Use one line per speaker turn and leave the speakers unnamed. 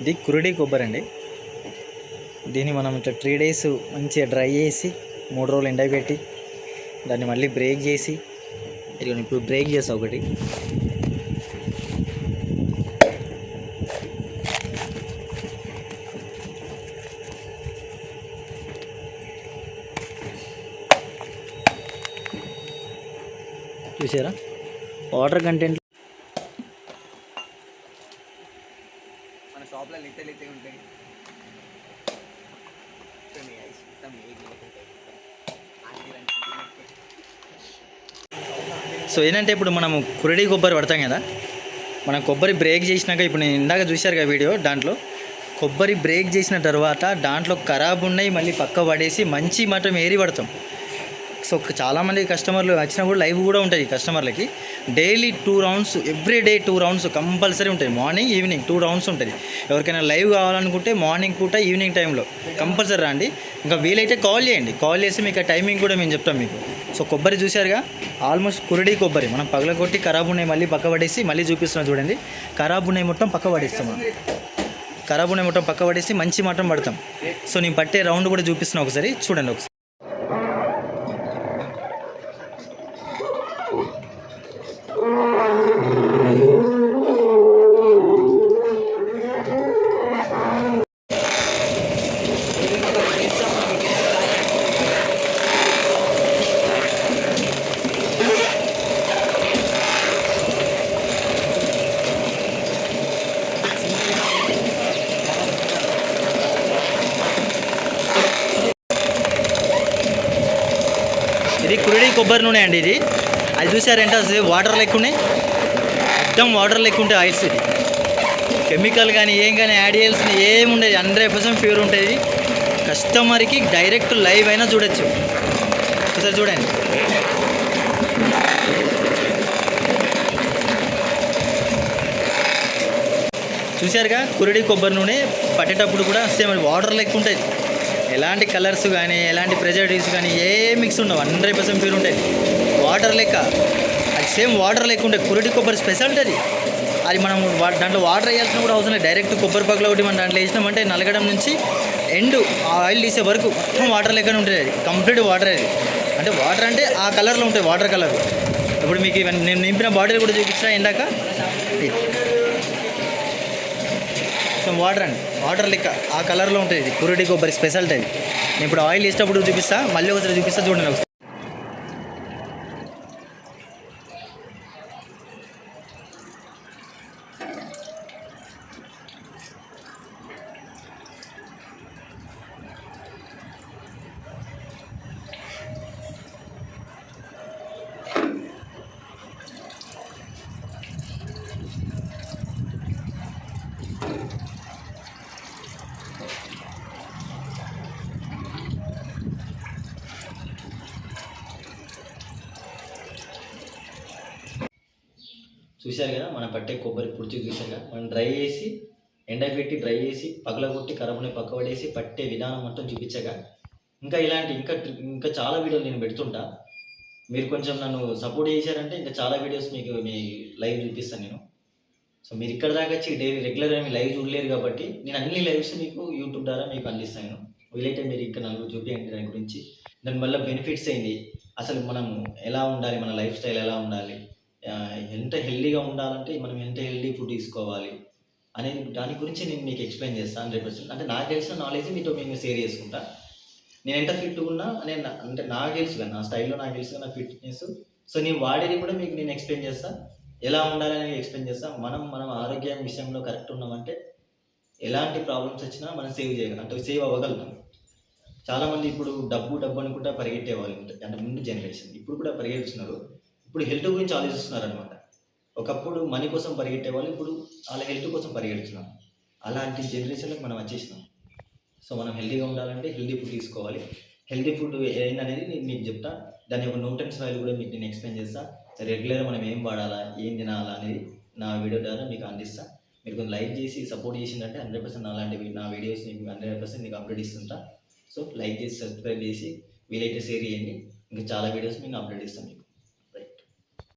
ఇది కురుడి కొబ్బరి అండి. దీన్ని మనం ఇట్లా త్రీ డేస్ మంచిగా డ్రై చేసి మూడు రోజులు ఎండబెట్టి దాన్ని మళ్ళీ బ్రేక్ చేసి ఇప్పుడు బ్రేక్ చేస్తా ఒకటి. చూసారా? వాటర్ కంటెంట్
మన షాప్లో అయితే ఉంటాయి.
సో ఏంటంటే ఇప్పుడు మనం కురడి కొబ్బరి పడతాం కదా? మనం కొబ్బరి బ్రేక్ చేసినాక ఇప్పుడు నేను ఇందాక చూశారు కదా వీడియో దాంట్లో? కొబ్బరి బ్రేక్ చేసిన తర్వాత దాంట్లో ఖరాబ్ ఉన్నాయి మళ్ళీ పక్క పడేసి మంచి మాత్రం ఏరి పడతాం. సో చాలామంది కస్టమర్లు వచ్చినా కూడా లైవ్ కూడా ఉంటుంది కస్టమర్లకి. Daily two rounds every day two rounds compulsory ఉంటుంది మార్నింగ్ ఈవినింగ్ టూ రౌండ్స్ ఉంటుంది. ఎవరికైనా లైవ్ కావాలనుకుంటే మార్నింగ్ పూట ఈవినింగ్ టైంలో కంపల్సరీ రండి. ఇంకా వీలైతే కాల్ చేయండి. కాల్ చేసి మీకు ఆ టైమింగ్ కూడా మేము చెప్తాం మీకు. సో కొబ్బరి చూశారుగా? ఆల్మోస్ట్ కురడి కొబ్బరి. మనం పగలగొట్టి ఖరాబ్ ఉన్నాయి మళ్ళీ పక్క పడేసి మళ్ళీ చూపిస్తున్నాం చూడండి. ఖరాబ్ ఉన్నాయి మొత్తం పక్క పడేస్తాం. మనం ఖరాబ్ ఉన్నాయి మొత్తం పక్క పడేసి మంచి మటం పడతాం. సో నేను పట్టే రౌండ్ కూడా చూపిస్తున్నా ఒకసారి. చూడండి ఒకసారి. ఇది కురిడి కొబ్బరి నూనె అండి ఇది. అది చూసారంటే అసలు వాటర్ లెక్క మొత్తం వాటర్ లెక్క ఉంటాయి ఆయిల్స్ ఇది. కెమికల్ కానీ ఏం కానీ యాడ్ చేయాల్సిన ఏమి ఉండదు హండ్రెడ్ పర్సెంట్ ప్యూర్ ఉంటుంది కస్టమర్కి డైరెక్ట్ లైవ్ అయినా చూడొచ్చు. ఒకసారి చూడండి. చూశారుగా? కురిడి కొబ్బరి నూనె పట్టేటప్పుడు కూడా సేమ్ వాటర్ లెక్క ఉంటుంది ఎలాంటి కలర్స్ కానీ ఎలాంటి ప్రెజర్టివ్స్ కానీ ఏ మిక్స్ ఉండవు. హండ్రెడ్ పర్సెంట్ ప్యూర్ ఉండేది వాటర్ లెక్క. అది సేమ్ వాటర్ లెక్క ఉండే. కురడి కొబ్బరి స్పెషాలిటీ అది అది మనం వా- దాంట్లో వాటర్ వేయాల్సిన కూడా అవసరం లేదు. డైరెక్ట్ కొబ్బరి పగల ఒకటి మనం దాంట్లో వేసినామంటే నలగడం నుంచి ఎండ్ ఆ ఆయిల్ తీసే వరకు మొత్తం వాటర్ లెక్కనే ఉంటుంది అది. కంప్లీట్ వాటర్ అది. అంటే వాటర్ అంటే ఆ కలర్లో ఉంటాయి. వాటర్ కలర్ ఇప్పుడు మీకు ఇవన్నీ నేను నింపిన బాటిల్ కూడా చూపించిన ఇందాక. కొంచెం వాటర్ అండి. వాటర్ లెక్క ఆ కలర్లో ఉంటుంది ఇది. కురుడి కొబ్బరి స్పెషాలిటీ అది. నేను ఇప్పుడు ఆయిల్ వేసేటప్పుడు చూపిస్తా మళ్ళీ ఒకసారి చూపిస్తా చూడండి ఒకసారి చూశారు కదా మనం పట్టే కొబ్బరి పుడిచి చూశారు కదా మనం డ్రై చేసి ఎండబెట్టి డ్రై చేసి పగలగొట్టి కరబుని పక్కబడేసి పట్టే విధానం మొత్తం చూపించగా ఇంకా ఇలాంటి ఇంకా ఇంకా చాలా వీడియోలు నేను పెడుతుంటా. మీరు కొంచెం నన్ను సపోర్ట్ చేశారంటే ఇంకా చాలా వీడియోస్ మీకు మీ లైవ్ చూపిస్తాను నేను. సో మీరు ఇక్కడ దాకా వచ్చి డైలీ రెగ్యులర్ మీ లైవ్ చూడలేరు కాబట్టి నేను అన్ని లైవ్స్ మీకు యూట్యూబ్ ద్వారా మీకు అందిస్తాను. వీలైతే మీరు ఇక్కడ నన్ను చూపించండి దాని గురించి. దానివల్ల బెనిఫిట్స్ అయింది అసలు మనం ఎలా ఉండాలి? మన లైఫ్ స్టైల్ ఎలా ఉండాలి? ఎంత హెల్దీగా ఉండాలంటే మనం ఎంత హెల్దీ ఫుడ్ తీసుకోవాలి అనే దాని గురించి నేను మీకు ఎక్స్ప్లెయిన్ చేస్తాను హండ్రెడ్ పర్సెంట్ అంటే నాకు తెలిసిన నాలెడ్జ్ మీతో మేము షేర్ చేసుకుంటా. నేను ఎంత ఫిట్ ఉన్నా నేను అంటే నాకు తెలుసు కదా నా స్టైల్లో నాకు తెలుసు నా ఫిట్నెస్. సో నేను వాడేది కూడా మీకు నేను ఎక్స్ప్లెయిన్ చేస్తా. ఎలా ఉండాలని ఎక్స్ప్లెయిన్ చేస్తాను మనం మనం ఆరోగ్యం విషయంలో కరెక్ట్ ఉన్నామంటే ఎలాంటి ప్రాబ్లమ్స్ వచ్చినా మనం సేవ్ చేయగలం అంటే సేవ్ అవ్వగలుగుతాం. చాలామంది ఇప్పుడు డబ్బు డబ్బు అనుకుంటా పరిగెట్టే వాళ్ళు అంటే ముందు జనరేషన్ ఇప్పుడు కూడా పరిగెడుతున్నారు. ఇప్పుడు హెల్త్ గురించి ఆలోచిస్తున్నారనమాట ఒకప్పుడు మనీ కోసం పరిగెట్టే వాళ్ళు ఇప్పుడు వాళ్ళ హెల్త్ కోసం పరిగెడుతున్నారు అలాంటి జనరేషన్లకు మనం వచ్చేసినాం. సో మనం హెల్తీగా ఉండాలంటే హెల్తీ ఫుడ్ తీసుకోవాలి. హెల్తీ ఫుడ్ ఏందనేది నేను మీకు చెప్తా. దాని యొక్క న్యూట్రన్స్ వాల్యూ కూడా మీకు నేను ఎక్స్ప్లెయిన్ చేస్తా. రెగ్యులర్ మనం ఏం వాడాలా ఏం తినాలా అనేది నా వీడియో ద్వారా మీకు అందిస్తా. మీరు కొంచెం లైక్ చేసి సపోర్ట్ చేసిందంటే హండ్రెడ్ పర్సెంట్ అలాంటివి నా వీడియోస్ మీకు హండ్రెడ్ పర్సెంట్ మీకు అప్డేట్ ఇస్తుంటా. సో లైక్ చేసి సబ్స్క్రైబ్ చేసి వీలైతే షేర్ చేయండి. ఇంకా చాలా వీడియోస్ మీకు అప్డేట్ ఇస్తాను మీకు.